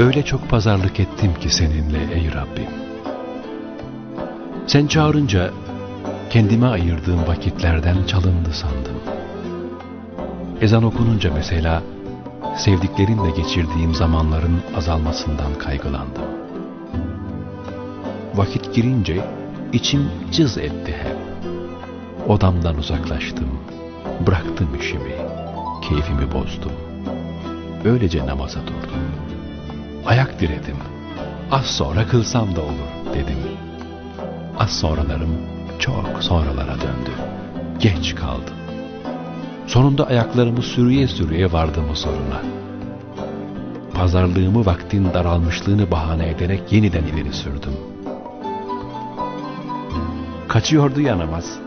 Öyle çok pazarlık ettim ki seninle ey Rabbim. Sen çağırınca kendime ayırdığım vakitlerden çalındı sandım. Ezan okununca mesela sevdiklerinle geçirdiğim zamanların azalmasından kaygılandım. Vakit girince içim cız etti hep. Odamdan uzaklaştım, bıraktım işimi, keyfimi bozdum. Böylece namaza durdum. Ayak diredim. Az sonra kılsam da olur dedim. Az sonralarım çok sonralara döndü. Geç kaldım. Sonunda ayaklarımı sürüye sürüye vardım o soruna. Pazarlığımı vaktin daralmışlığını bahane ederek yeniden ileri sürdüm. Kaçıyordu ya namaz.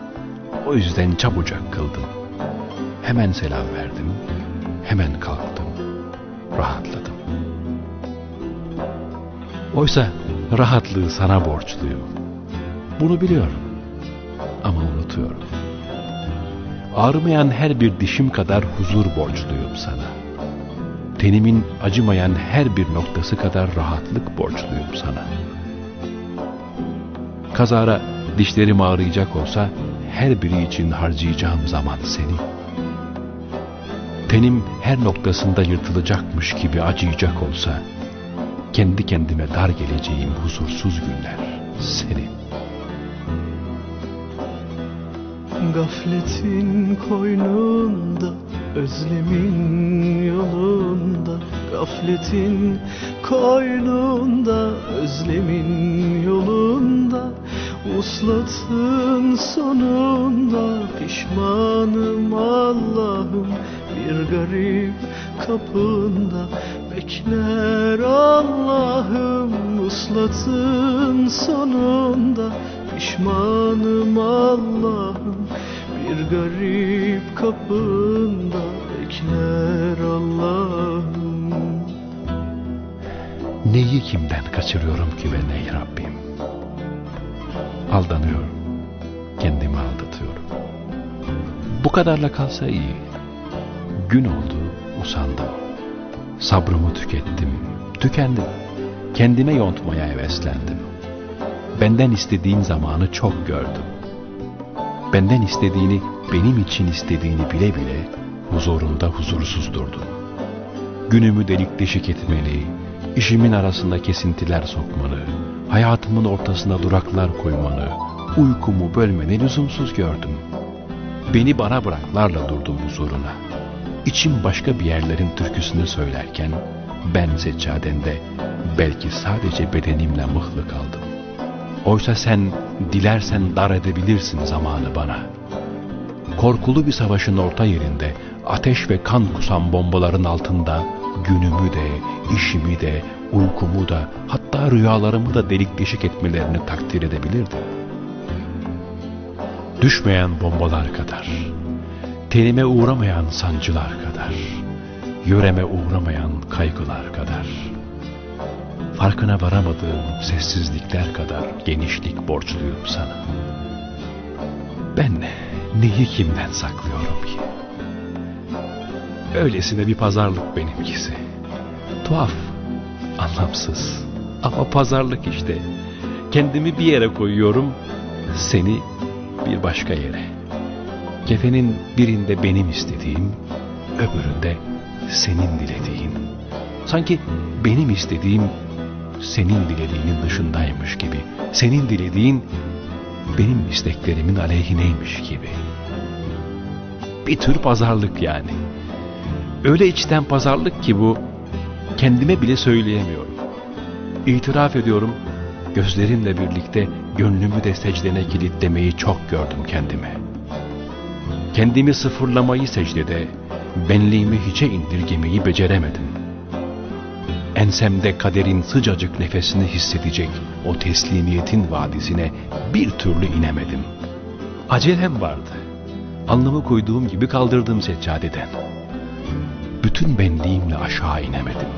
O yüzden çabucak kıldım. Hemen selam verdim. Hemen kalktım. Rahatladım. Oysa rahatlığı sana borçluyum. Bunu biliyorum. Ama unutuyorum. Ağrımayan her bir dişim kadar huzur borçluyum sana. Tenimin acımayan her bir noktası kadar rahatlık borçluyum sana. Kazara dişlerim ağrıyacak olsa her biri için harcayacağım zaman seni. Tenim her noktasında yırtılacakmış gibi acıyacak olsa kendi kendime dar geleceğim huzursuz günler. Senin. Gafletin koynunda Özlemin yolunda. Gafletin koynunda Özlemin yolunda. Uslatın sonunda Pişmanım Allah'ım. Bir garip kapında Bekler Allah'ım Uslatın sonunda Pişmanım Allah'ım Bir garip kapında Bekler Allah'ım Neyi kimden kaçırıyorum ki ben ey Rabbim? Aldanıyorum. Kendimi aldatıyorum. Bu kadarla kalsa iyi. Gün oldu, usandım. Sabrımı tükettim, tükendim. Kendime yontmaya heveslendim. Benden istediğin zamanı çok gördüm. Benden istediğini, benim için istediğini bile bile huzurunda huzursuz durdum. Günümü delik deşik etmeli, işimin arasında kesintiler sokmalı, hayatımın ortasına duraklar koymanı, uykumu bölmeni lüzumsuz gördüm. Beni bana bıraklarla durdum huzuruna. İçim başka bir yerlerin türküsünü söylerken, ben seccadende belki sadece bedenimle mıhlı kaldım. Oysa sen dilersen dar edebilirsin zamanı bana. Korkulu bir savaşın orta yerinde, ateş ve kan kusan bombaların altında günümü de, işimi de, uykumu da, hatta rüyalarımı da delik deşik etmelerini takdir edebilirdim. Düşmeyen bombalar kadar, tenime uğramayan sancılar kadar, yöreme uğramayan kaygılar kadar, farkına varamadığım sessizlikler kadar genişlik borçluyum sana. Ben neyi kimden saklıyorum ki? Öylesine bir pazarlık benimkisi. Tuhaf, anlamsız ama pazarlık işte. Kendimi bir yere koyuyorum, seni bir başka yere. Kefenin birinde benim istediğim, öbüründe senin dilediğin. Sanki benim istediğim senin dilediğinin dışındaymış gibi. Senin dilediğin benim isteklerimin aleyhineymiş gibi. Bir tür pazarlık yani. Öyle içten pazarlık ki bu kendime bile söyleyemiyorum. İtiraf ediyorum gözlerimle birlikte gönlümü de secdene kilitlemeyi çok gördüm kendime. Kendimi sıfırlamayı secdede, benliğimi hiçe indirgemeyi beceremedim. Ensemde kaderin sıcacık nefesini hissedecek o teslimiyetin vadisine bir türlü inemedim. Acelem vardı. Alnımı koyduğum gibi kaldırdım seccadeden. Bütün benliğimle aşağı inemedim.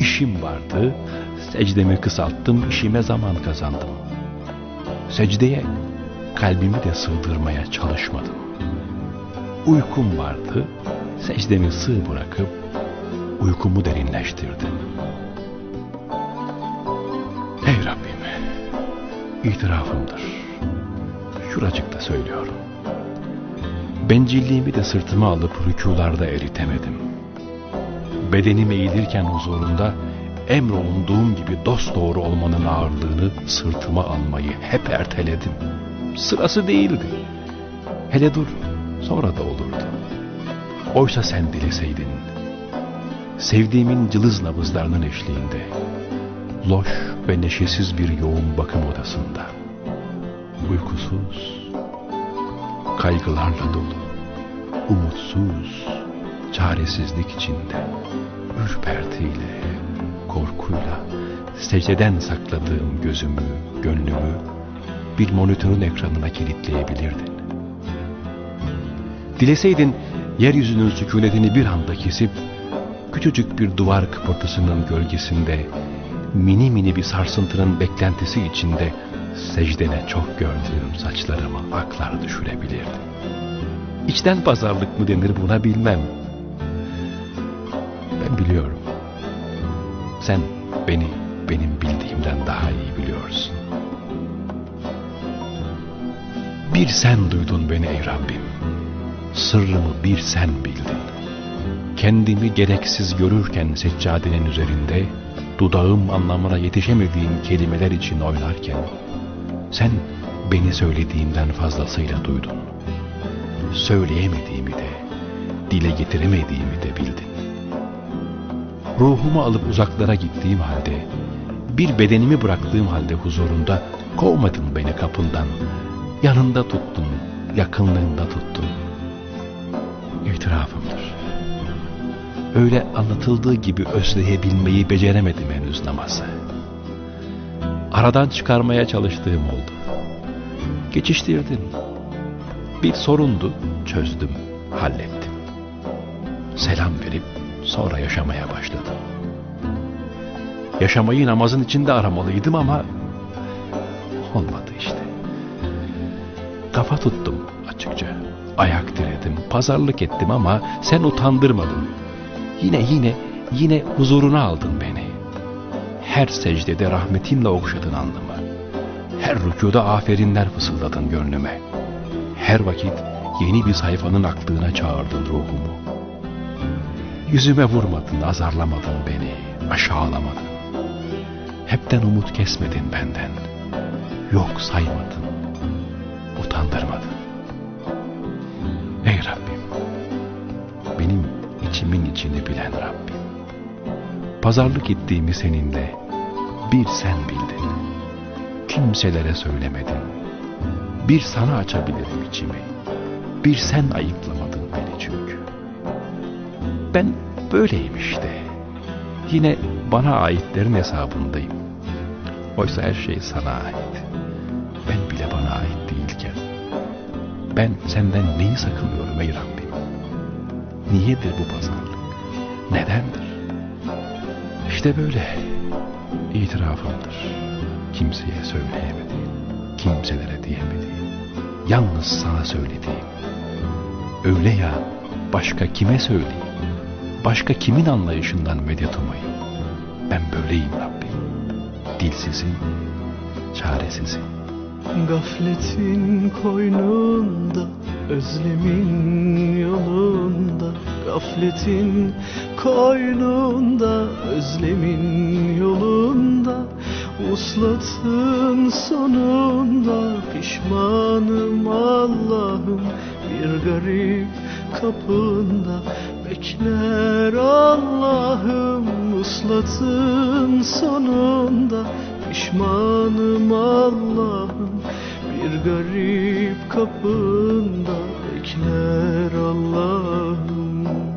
İşim vardı, secdemi kısalttım, işime zaman kazandım. Secdeye kalbimi de sığdırmaya çalışmadım. Uykum vardı, secdemi sığ bırakıp uykumu derinleştirdim. Ey Rabbim, itirafımdır. Şuracıkta söylüyorum. Bencilliğimi de sırtıma alıp rükularda eritemedim. Bedenim eğilirken huzurunda emrolunduğum gibi dost doğru olmanın ağırlığını sırtıma almayı hep erteledim. Sırası değildi. Hele dur, sonra da olurdu. Oysa sen dileseydin, sevdiğimin cılız nabızlarının eşliğinde, loş ve neşesiz bir yoğun bakım odasında, uykusuz, kaygılarla dolu, umutsuz, çaresizlik içinde, ürpertiyle, korkuyla, secdeden sakladığım gözümü, gönlümü bir monitörün ekranına kilitleyebilirdin. Dileseydin yeryüzünün sükunetini bir anda kesip, küçücük bir duvar kıpırtısının gölgesinde, mini mini bir sarsıntının beklentisi içinde secdene çok gördüğüm saçlarıma aklar düşürebilirdin. İçten pazarlık mı denir buna bilmem. Ben biliyorum. Sen beni benim bildiğimden daha iyi biliyorsun. Bir sen duydun beni ey Rabbim. Sırrımı bir sen bildin. Kendimi gereksiz görürken seccadenin üzerinde, dudağım anlamına yetişemediğim kelimeler için oynarken, sen beni söylediğimden fazlasıyla duydun. Söyleyemediğimi de, dile getiremediğimi de bildin. Ruhumu alıp uzaklara gittiğim halde, bir bedenimi bıraktığım halde huzurunda kovmadın beni kapından, yanında tuttun, yakınlığında tuttun. İtirafımdır. Öyle anlatıldığı gibi özleyebilmeyi beceremedim henüz namazı. Aradan çıkarmaya çalıştığım oldu. Geçiştirdim. Bir sorundu, çözdüm, hallettim. Selam verip sonra yaşamaya başladım. Yaşamayı namazın içinde aramalıydım ama olmadı işte. Kafa tuttum açıkça. Ayak diredim, pazarlık ettim ama sen utandırmadın. Yine yine yine huzuruna aldın beni. Her secdede rahmetinle okşadın alnımı. Her rükuda aferinler fısıldadın gönlüme. Her vakit yeni bir sayfanın aklına çağırdın ruhumu. Yüzüme vurmadın, azarlamadın beni, aşağılamadın. Hepten umut kesmedin benden. Yok saymadın, utandırmadın. İçini bilen Rabbim. Pazarlık ettiğimi seninle bir sen bildin. Kimselere söylemedin. Bir sana açabilirim içimi. Bir sen ayıklamadın beni çünkü. Ben böyleyim işte. Yine bana aitlerin hesabındayım. Oysa her şey sana ait. Ben bile bana ait değilken. Ben senden neyi sakınıyorum ey Rabbim? Niyedir bu pazarlık? Nedendir? İşte böyle itirafımdır. Kimseye söyleyemediğim, kimselere diyemediğim, yalnız sana söylediğim. Öyle ya, başka kime söyleyeyim? Başka kimin anlayışından medet umayım? Ben böyleyim Rabbim. Dilsizim, çaresizim. Gafletin koynunda Özlemin yolunda. Gafletin koynunda Özlemin yolunda. Uslatın sonunda Pişmanım Allah'ım. Bir garip kapında Bekler Allah'ım. Uslatın sonunda pişmanım Allah'ım. Bir garip kapında bekler Allah'ım.